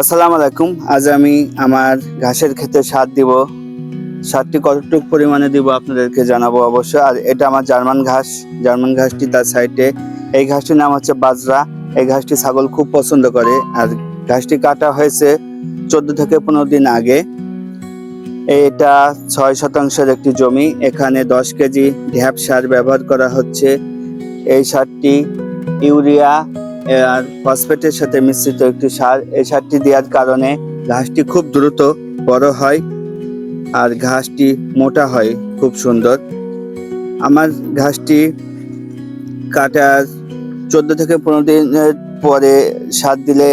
আসসালামু আলাইকুম। আজ আমি আমার ঘাসের ক্ষেতে সার দিব। সারটি কতটুকু পরিমাণে দিব আপনাদেরকে জানাব অবশ্যই। আর এটা আমার জার্মান ঘাস। জার্মান ঘাসটি তার সাইডে। এই ঘাসটির নাম হচ্ছে বাজরা। এই ঘাসটি ছাগল খুব পছন্দ করে। আর ঘাসটি কাটা হয়েছে চোদ্দ থেকে পনেরো দিন আগে। এটা ছয় শতাংশের একটি জমি। এখানে দশ কেজি ঢ্যাপ সার ব্যবহার করা হচ্ছে। এই সারটি ইউরিয়া আর ফসফেটের সাথে মিশ্রিত একটি সার। এই সারটি দেওয়ার কারণে ঘাসটি খুব দ্রুত বড় হয় আর ঘাসটি মোটা হয়, খুব সুন্দর। আমার ঘাসটি কাটার চোদ্দ থেকে পনেরো দিনের পরে সার দিলে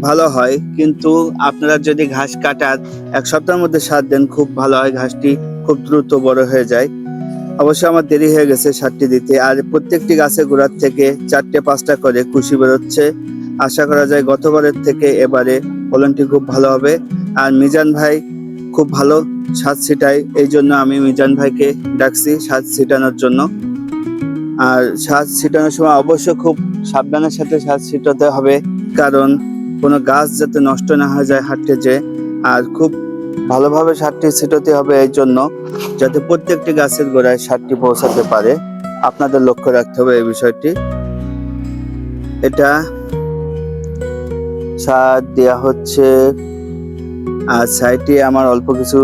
ভালো হয়। কিন্তু আপনারা যদি ঘাস কাটার এক সপ্তাহের মধ্যে সার দেন, খুব ভালো হয়। ঘাসটি খুব দ্রুত বড় হয়ে যায়। অবশ্য আমার দেরি হয়ে গেছে সারটি দিতে। আর প্রত্যেকটি গাছের গোড়ার থেকে চারটে, পাঁচটা করে কুশি বেরোচ্ছে। আশা করা যায় গতবারের থেকে এবারে ফলনটি খুব ভালো হবে। আর মিজান ভাই খুব ভালো সাত ছিটায়, এই জন্য আমি মিজান ভাইকে ডাকছি সাত ছিটানোর জন্য। আর সাত ছিটানোর সময় অবশ্য খুব সাবধানের সাথে সাত ছিটাতে হবে, কারণ কোনো গাছ যাতে নষ্ট না হয়ে যায় হাঁটতে যে, আর খুব ভালোভাবে সারটি ছিটোতে হবে এই জন্য যাতে প্রত্যেকটি গাছের গোড়ায় সারটি পৌঁছাতে পারে। আপনাদের লক্ষ্য রাখতে হবে এই বিষয়টি। এটা সার দেওয়া হচ্ছে, আর সাইডে আমার অল্প কিছু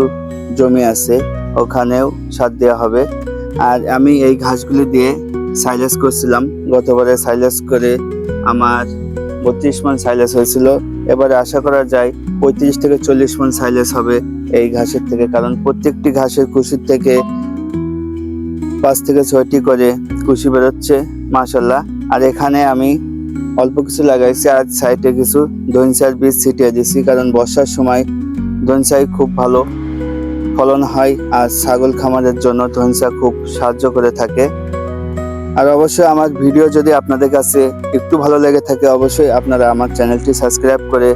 জমি আছে, ওখানেও সার দেওয়া হবে। আর আমি এই ঘাসগুলি দিয়ে সাইলেস করছিলাম। গতবারে সাইলেস করে আমার বত্রিশ মান সাইলেস হয়েছিল। এবারে আশা করা যায় পঁয়ত্রিশ থেকে চল্লিশ মন সাইলেস হবে এই ঘাসের থেকে। কারণ প্রত্যেকটি ঘাসের কুশির থেকে পাঁচ থেকে ছয়টি করে কুশি বেরোচ্ছে মাশাল্লাহ আর এখানে আমি অল্প কিছু লাগাইছি, আর সাইডে কিছু ধনসার বীজ ছিটিয়ে দিছি কারণ বর্ষার সময় ধনসাই খুব ভালো ফলন হয়, আর ছাগল খামারের জন্য ধনসা খুব সাহায্য করে থাকে। আর অবশ্যই আমার ভিডিও যদি আপনাদের কাছে একটু ভালো লেগে থাকে, অবশ্যই আপনারা আমার চ্যানেলটি সাবস্ক্রাইব করে